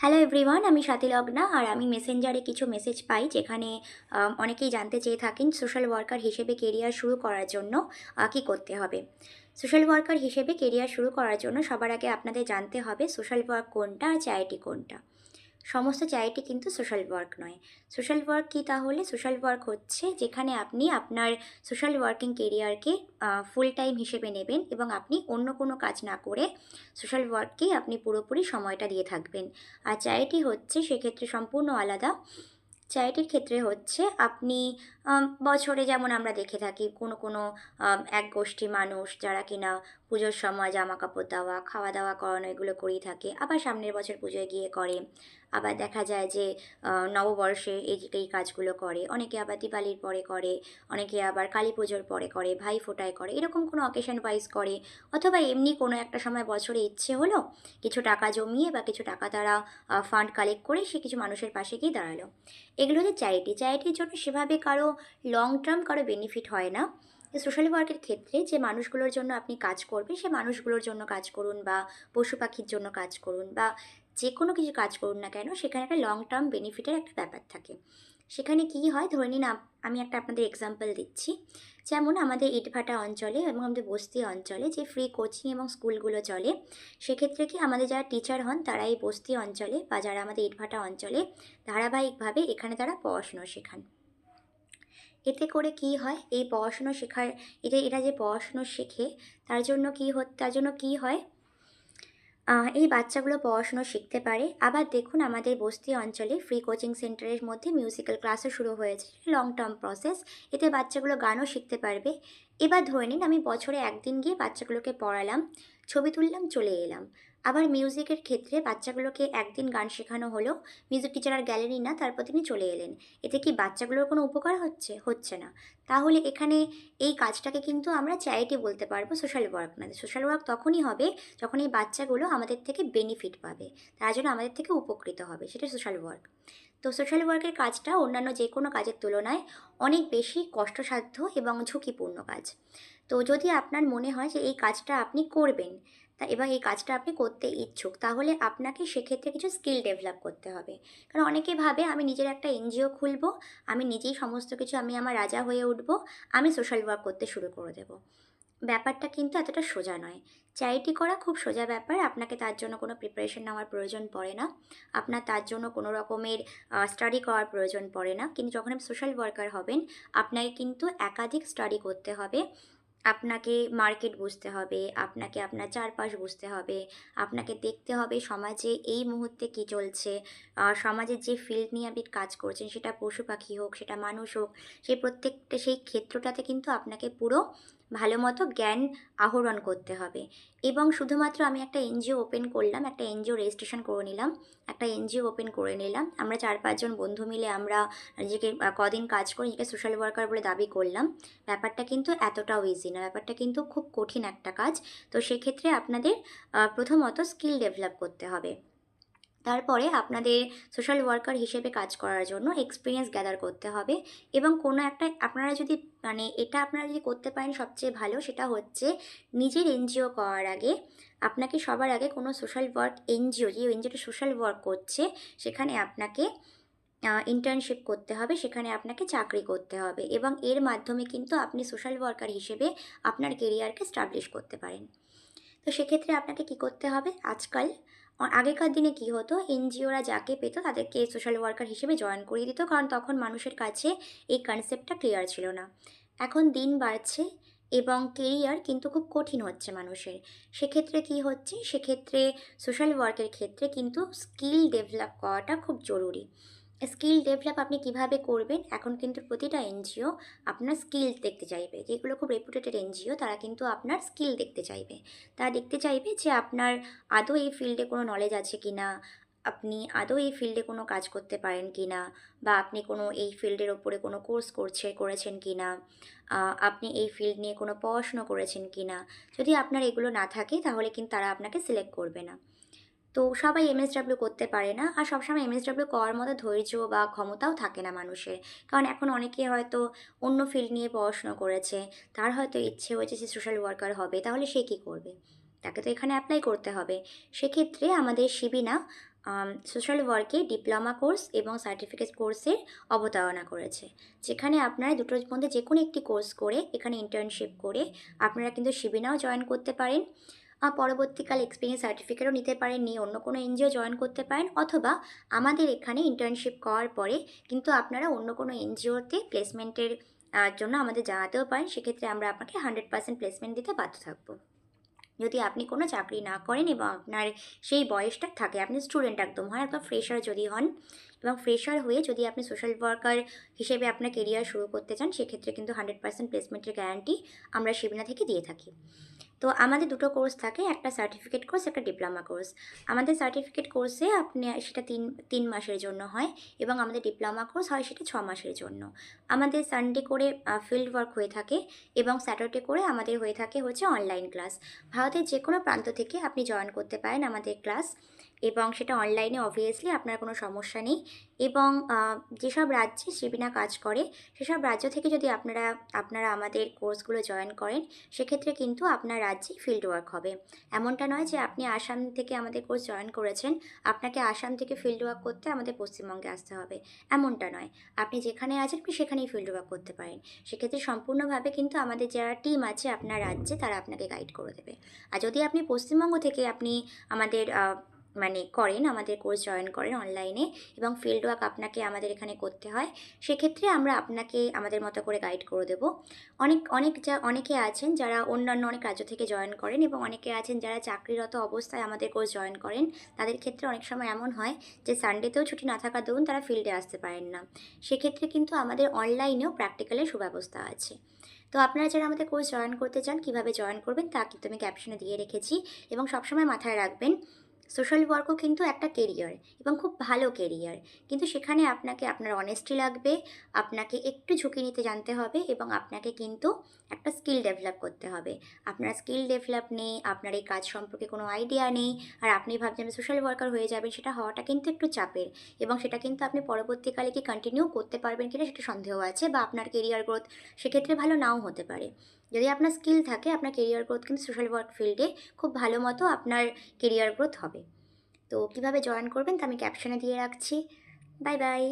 Hello everyone আমি স্বাতি লগ্না আর আমি মেসেঞ্জারে কিছু মেসেজ পাই যেখানে অনেকেই জানতে চেয়ে থাকেন সোশ্যাল ওয়ার্কার হিসেবে কেরিয়ার শুরু করার জন্য কি কী করতে হবে। সোশ্যাল ওয়ার্কার হিসেবে কেরিয়ার শুরু করার জন্য সবার আগে আপনাদের জানতে হবে সোশ্যাল ওয়ার্ক কোনটা আর চ্যারিটি কোনটা। সমস্ত চ্যারিটি কিন্তু সোশ্যাল ওয়ার্ক নয়। সোশ্যাল ওয়ার্ক কী তাহলে? সোশ্যাল ওয়ার্ক হচ্ছে যেখানে আপনি আপনার সোশ্যাল ওয়ার্কিং কেরিয়ারকে ফুল টাইম হিসেবে নেবেন এবং আপনি অন্য কোনো কাজ না করে সোশ্যাল ওয়ার্ককেই আপনি পুরোপুরি সময়টা দিয়ে থাকবেন। আর চ্যারিটি হচ্ছে সেক্ষেত্রে সম্পূর্ণ আলাদা। চ্যারিটির ক্ষেত্রে হচ্ছে আপনি বছরে যেমন আমরা দেখে থাকি কোনো কোনো এক গোষ্ঠী মানুষ যারা কিনা পুজোর সময় জামা কাপড় দেওয়া, খাওয়া দাওয়া করানো, এগুলো করেই থাকে। আবার সামনের বছর পুজোয় গিয়ে করে। আবার দেখা যায় যে নববর্ষে এই এই কাজগুলো করে। অনেকে আবার দিওয়ালির পরে করে, অনেকে আবার কালী পুজোর পরে করে, ভাই ফোটায় করে। এরকম কোনো অকেশন ওয়াইজ করে। অথবা এমনি কোনো একটা সময় বছরে ইচ্ছে হলো কিছু টাকা জমিয়ে বা কিছু টাকা তারা ফান্ড কালেক্ট করে সে কিছু মানুষের পাশে গিয়ে দাঁড়াল। এগুলো হচ্ছে চ্যারিটি চ্যারিটির জন্য সেভাবে কারও লং টার্ম কারও বেনিফিট হয় না। সোশ্যাল ওয়ার্কের ক্ষেত্রে যে মানুষগুলোর জন্য আপনি কাজ করবেন, সে মানুষগুলোর জন্য কাজ করুন বা পশু পাখির জন্য কাজ করুন বা যে কোনো কিছু কাজ করুন না কেন, সেখানে একটা লং টার্ম বেনিফিটের একটা ব্যাপার থাকে। সেখানে কি হয়? ধরে নিন আমি একটা আপনাদের এক্সাম্পল দিচ্ছি। যেমন আমাদের ইটভাটা অঞ্চলে এবং আমাদের বস্তি অঞ্চলে যে ফ্রি কোচিং এবং স্কুলগুলো চলে, সেক্ষেত্রে কি আমাদের যারা টিচার হন, তারা এই বস্তি অঞ্চলে বা যারা আমাদের ইটভাটা অঞ্চলে ধারাবাহিকভাবে এখানে তারা পড়াশুনো শেখান। এতে করে কি হয়? এই পড়াশুনো শেখার এটা এরা যে পড়াশুনো শেখে, তার জন্য কি তার জন্য কি হয়? এই বাচ্চাগুলো পড়াশুনো শিখতে পারে। আবার দেখুন আমাদের বস্তি অঞ্চলে ফ্রি কোচিং সেন্টারের মধ্যে মিউজিক্যাল ক্লাসও শুরু হয়েছে। লং টার্ম প্রসেস এতে বাচ্চাগুলো গানও শিখতে পারবে। এবার ধরে নিন আমি বছরে একদিন গিয়ে বাচ্চাগুলোকে পড়ালাম, ছবি তুললাম, চলে এলাম। আবার মিউজিকের ক্ষেত্রে বাচ্চাগুলোকে একদিন গান শেখানো হলো, মিউজিক টিচার আর গ্যালারি না, তারপর তিনি চলে এলেন। এতে কি বাচ্চাগুলোর কোনো উপকার হচ্ছে? হচ্ছে না। তাহলে এখানে এই কাজটাকে কিন্তু আমরা চ্যারিটি বলতে পারব সোশ্যাল ওয়ার্ক না সোশ্যাল ওয়ার্ক তখনই হবে যখন এই বাচ্চাগুলো আমাদের থেকে বেনিফিট পাবে। তার জন্য আমাদের থেকে উপকৃত হবে। সেটা সোশ্যাল ওয়ার্ক। তো সোশ্যাল ওয়ার্কের কাজটা অন্যান্য যে কোনো কাজের তুলনায় অনেক বেশি কষ্টসাধ্য এবং ঝুঁকিপূর্ণ কাজ। তো যদি আপনার মনে হয় যে এই কাজটা আপনি করবেন তা এবং এই কাজটা আপনি করতে ইচ্ছুক, তাহলে আপনাকে সেক্ষেত্রে কিছু স্কিল ডেভেলপ করতে হবে। কারণ অনেকে ভাবে, আমি নিজের একটা এনজিও খুলবো, আমি নিজেই সমস্ত কিছু, আমি আমার রাজা হয়ে উঠবো, আমি সোশ্যাল ওয়ার্ক করতে শুরু করে দেবো। ব্যাপারটা কিন্তু এতটা সোজা নয়। চ্যারিটি করা খুব সোজা ব্যাপার, আপনাকে তার জন্য কোনো প্রিপারেশন নেওয়ার প্রয়োজন পড়ে না। আপনার তার জন্য কোনো রকমের স্টাডি করার প্রয়োজন পড়ে না। কিন্তু যখন আপনি সোশ্যাল ওয়ার্কার হবেন, আপনাকে কিন্তু একাধিক স্টাডি করতে হবে। আপনাকে মার্কেট বুঝতে হবে, আপনাকে আপনার চারপাশ বুঝতে হবে, আপনাকে দেখতে হবে সমাজে এই মুহূর্তে কি চলছে। সমাজের যে ফিল্ড নিয়ে আপনি কাজ করছেন, সেটা পশু পাখি হোক, সেটা মানুষ হোক সেই প্রত্যেকটা, সেই ক্ষেত্রটাতে কিন্তু আপনাকে পুরো ভালো মতো জ্ঞান আহরণ করতে হবে। এবং শুধুমাত্র আমি একটা এনজিও ওপেন করলাম, একটা এনজিও রেজিস্ট্রেশন করে নিলাম, একটা এনজিও ওপেন করে নিলাম। আমরা চার পাঁচজন বন্ধু মিলে আমরা নিজেকে কদিন কাজ করে নিজেকে সোশ্যাল ওয়ার্কার বলে দাবি করলাম। ব্যাপারটা কিন্তু এতটাও ইজি না, ব্যাপারটা কিন্তু খুব কঠিন একটা কাজ। তো সেক্ষেত্রে আপনাদের প্রথমত স্কিল ডেভেলপ করতে হবে। তারপরে আপনাদের সোশ্যাল ওয়ার্কার হিসেবে কাজ করার জন্য এক্সপিরিয়েন্স গ্যাদার করতে হবে এবং কোনো একটা আপনারা যদি মানে এটা আপনারা যদি করতে পারেন সবচেয়ে ভালো সেটা হচ্ছে নিজের এনজিও করার আগে আপনাকে সবার আগে কোনো সোশ্যাল ওয়ার্ক এনজিও যে এনজিওটা সোশ্যাল ওয়ার্ক করছে সেখানে আপনাকে ইন্টার্নশিপ করতে হবে, সেখানে আপনাকে চাকরি করতে হবে এবং এর মাধ্যমে কিন্তু আপনি সোশ্যাল ওয়ার্কার হিসেবে আপনার কেরিয়ারকে স্টাবলিশ করতে পারেন। তো সেক্ষেত্রে আপনাকে কি করতে হবে? আজকাল আগেকার দিনে কি হতো? এনজিওরা যাকে পেত তাদেরকে সোশ্যাল ওয়ার্কার হিসেবে জয়েন করিয়ে দিত, কারণ তখন মানুষের কাছে এই কনসেপ্টটা ক্লিয়ার ছিল না। এখন দিন বাড়ছে এবং কেরিয়ার কিন্তু খুব কঠিন হচ্ছে মানুষের। সেক্ষেত্রে কি হচ্ছে? সেক্ষেত্রে সোশ্যাল ওয়ার্কের ক্ষেত্রে কিন্তু স্কিল ডেভেলপ করাটা খুব জরুরি। স্কিল ডেভেলপ আপনি কীভাবে করবেন, এখন কিন্তু প্রতিটা এনজিও আপনার স্কিল দেখতে চাইবে। যেগুলো খুব রেপুটেটেড এনজিও, তারা কিন্তু আপনার স্কিল দেখতে চাইবে। তারা দেখতে চাইবে যে আপনার আদৌ এই ফিল্ডে কোনো নলেজ আছে কি না আপনি আদৌ এই ফিল্ডে কোনো কাজ করতে পারেন কি না বা আপনি কোনো এই ফিল্ডের ওপরে কোনো কোর্স করছে, করেছেন কি না আপনি এই ফিল্ড নিয়ে কোনো পড়াশুনো করেছেন কি না যদি আপনার এগুলো না থাকে, তাহলে কিন্তু তারা আপনাকে সিলেক্ট করবে না। তো সবাই এমএসডাব্লিউ করতে পারে না। আর সবসময় এমএসডাব্লিউ করার মতো ধৈর্য বা ক্ষমতাও থাকে না মানুষের। কারণ এখন অনেকে হয়তো অন্য ফিল্ড নিয়ে পড়াশুনো করেছে। তার হয়তো ইচ্ছে হয়েছে সে সোশ্যাল ওয়ার্কার হবে। তাহলে সে কী করবে? তাকে তো এখানে অ্যাপ্লাই করতে হবে। সেক্ষেত্রে আমাদের শিবিনা সোশ্যাল ওয়ার্কে ডিপ্লোমা কোর্স এবং সার্টিফিকেট কোর্সের অবতারণা করেছে। যেখানে আপনারা দুটোর মধ্যে যে কোনো একটি কোর্স করে এখানে ইন্টার্নশিপ করে আপনারা কিন্তু শিবিনাও জয়েন করতে পারেন। পরবর্তীকালে এক্সপিরিয়েন্স সার্টিফিকেটও নিতে পারেন নিয়ে অন্য কোনো এনজিও জয়েন করতে পারেন অথবা আমাদের এখানে ইন্টার্নশিপ করার পরে কিন্তু আপনারা অন্য কোনো এনজিওতে প্লেসমেন্টের জন্য আমাদের জানাতেও পারেন। সেক্ষেত্রে আমরা আপনাকে হান্ড্রেড পার্সেন্ট প্লেসমেন্ট দিতে বাধ্য থাকব। যদি আপনি কোনো চাকরি না করেন এবং আপনার সেই বয়সটা থাকে, আপনি স্টুডেন্ট একদম হয় একদম ফ্রেশার যদি হন এবং ফ্রেশার হয়ে যদি আপনি সোশ্যাল ওয়ার্কার হিসেবে আপনার কেরিয়ার শুরু করতে চান, সেক্ষেত্রে কিন্তু হান্ড্রেড পার্সেন্ট প্লেসমেন্টের গ্যারান্টি আমরা শিবিনা থেকে দিয়ে থাকি। তো আমাদের দুটো কোর্স থাকে, একটা সার্টিফিকেট কোর্স একটা ডিপ্লোমা কোর্স আমাদের সার্টিফিকেট কোর্সে আপনি সেটা তিন তিন মাসের জন্য হয় এবং আমাদের ডিপ্লোমা কোর্স হয় সেটা ছ মাসের জন্য। আমাদের সানডে করে ফিল্ড ওয়ার্ক হয়ে থাকে এবং স্যাটারডে করে আমাদের হয়ে থাকে হচ্ছে অনলাইন ক্লাস ভারতের যে কোনো প্রান্ত থেকে আপনি জয়েন করতে পারেন আমাদের ক্লাস এবং সেটা অনলাইনে অবভিয়াসলি আপনার কোনো সমস্যা নেই এবং যেসব রাজ্যে শিবিনা কাজ করে, সেসব রাজ্য থেকে যদি আপনারা আপনারা আমাদের কোর্সগুলো জয়েন করেন, সেক্ষেত্রে কিন্তু আপনার রাজ্যেই ফিল্ড ওয়ার্ক হবে। এমনটা নয় যে আপনি আসাম থেকে আমাদের কোর্স জয়েন করেছেন, আপনাকে আসাম থেকে ফিল্ড ওয়ার্ক করতে আমাদের পশ্চিমবঙ্গে আসতে হবে। এমনটা নয়। আপনি যেখানে আছেন, আপনি সেখানেই ফিল্ড ওয়ার্ক করতে পারেন। সেক্ষেত্রে সম্পূর্ণভাবে কিন্তু আমাদের যারা টিম আছে, আপনার রাজ্যে তারা আপনাকে গাইড করে দেবে। আর যদি আপনি পশ্চিমবঙ্গ থেকে আপনি আমাদের মানে করেন, আমাদের কোর্স জয়েন করেন অনলাইনে এবং ফিল্ড ওয়ার্ক আপনাকে আমাদের এখানে করতে হয়। সেক্ষেত্রে আমরা আপনাকে আমাদের মতো করে গাইড করে দেব। অনেক অনেক যা, অনেকে আছেন যারা অন্যান্য অনেক রাজ্য থেকে জয়েন করেন এবং অনেকে আছেন যারা চাকরিরত অবস্থায় আমাদের কোর্স জয়েন করেন। তাদের ক্ষেত্রে অনেক সময় এমন হয় যে সানডেতেও ছুটি না থাকার দরুন তারা ফিল্ডে আসতে পারেন না। সেক্ষেত্রে কিন্তু আমাদের অনলাইনেও প্র্যাকটিক্যালের সুব্যবস্থা আছে। তো আপনারা যারা আমাদের কোর্স জয়েন করতে চান, কীভাবে জয়েন করবেন তা কিন্তু আমি ক্যাপশনে দিয়ে রেখেছি এবং সবসময় মাথায় রাখবেন সোশ্যাল ওয়ার্কও কিন্তু একটা কেরিয়ার এবং খুব ভালো কেরিয়ার কিন্তু সেখানে আপনাকে, আপনার অনেস্টি লাগবে, আপনাকে একটু ঝুঁকি নিতে জানতে হবে এবং আপনাকে কিন্তু একটা স্কিল ডেভেলপ করতে হবে। আপনার স্কিল ডেভেলপ নেই, আপনার এই কাজ সম্পর্কে কোনো আইডিয়া নেই, আর আপনি ভাবছেন সোশ্যাল ওয়ার্কার হয়ে যাবেন, সেটা হওয়াটা কিন্তু একটু চাপের এবং সেটা কিন্তু আপনি পরবর্তীকালে কি কন্টিনিউ করতে পারবেন কিনা সেটা সন্দেহ আছে বা আপনার কেরিয়ার গ্রোথ সেক্ষেত্রে ভালো নাও হতে পারে। যদি আপনার স্কিল থাকে, আপনার কেরিয়ার গ্রোথ কিন্তু সোশ্যাল ওয়ার্ক ফিল্ডে খুব ভালো মতো আপনার কেরিয়ার গ্রোথ হবে। তো কীভাবে জয়েন করবেন তা আমি ক্যাপশনে দিয়ে রাখছি। Bye bye